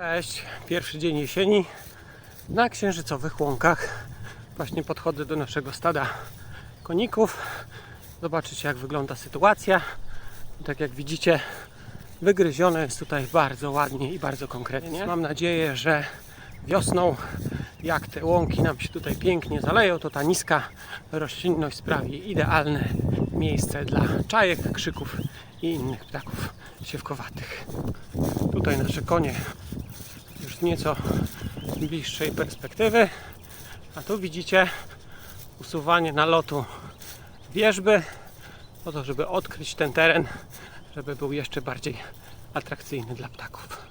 Cześć, pierwszy dzień jesieni na księżycowych łąkach. Właśnie podchodzę do naszego stada koników. Zobaczycie jak wygląda sytuacja. Tak jak widzicie, wygryzione jest tutaj bardzo ładnie i bardzo konkretnie. Mam nadzieję, że wiosną, jak te łąki nam się tutaj pięknie zaleją, to ta niska roślinność sprawi idealne miejsce dla czajek, krzyków i innych ptaków siewkowatych. Tutaj nasze konie nieco bliższej perspektywy. A tu widzicie usuwanie nalotu wierzby po to, żeby odkryć ten teren, żeby był jeszcze bardziej atrakcyjny dla ptaków.